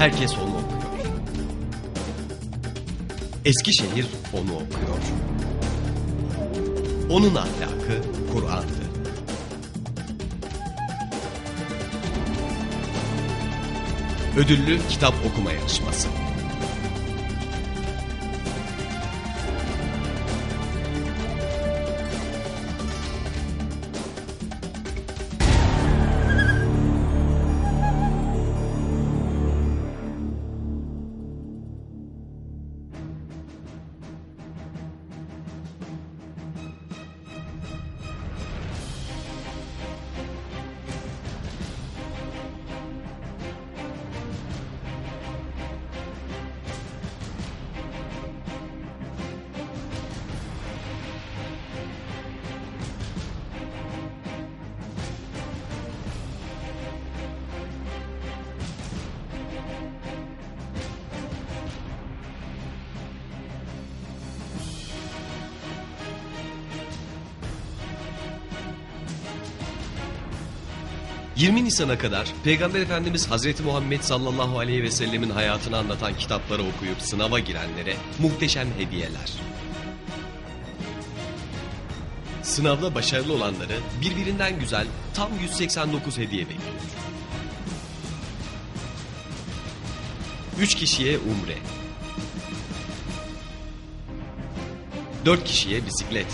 herkes onu okuyor. Eskişehir onu okuyor. Onun ahlakı Kur'an'dı. Ödüllü kitap okuma yarışması. ...20 Nisan'a kadar Peygamber Efendimiz Hazreti Muhammed sallallahu aleyhi ve sellemin hayatını anlatan kitapları okuyup sınava girenlere muhteşem hediyeler. Sınavda başarılı olanları birbirinden güzel tam 189 hediye bekliyor. 3 kişiye umre. 4 kişiye bisiklet.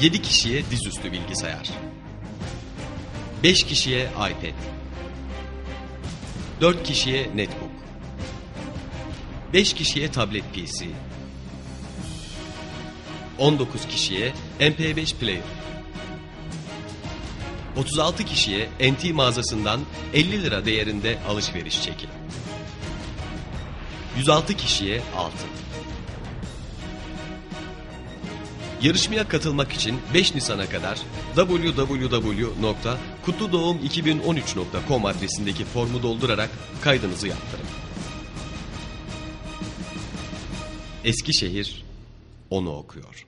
7 kişiye dizüstü bilgisayar. 5 kişiye iPad. 4 kişiye netbook. 5 kişiye tablet PC. 19 kişiye MP5 player. 36 kişiye NT mağazasından 50 lira değerinde alışveriş çeki. 106 kişiye altın. Yarışmaya katılmak için 5 Nisan'a kadar www.kutludoğum2013.com adresindeki formu doldurarak kaydınızı yaptırın. Eskişehir onu okuyor.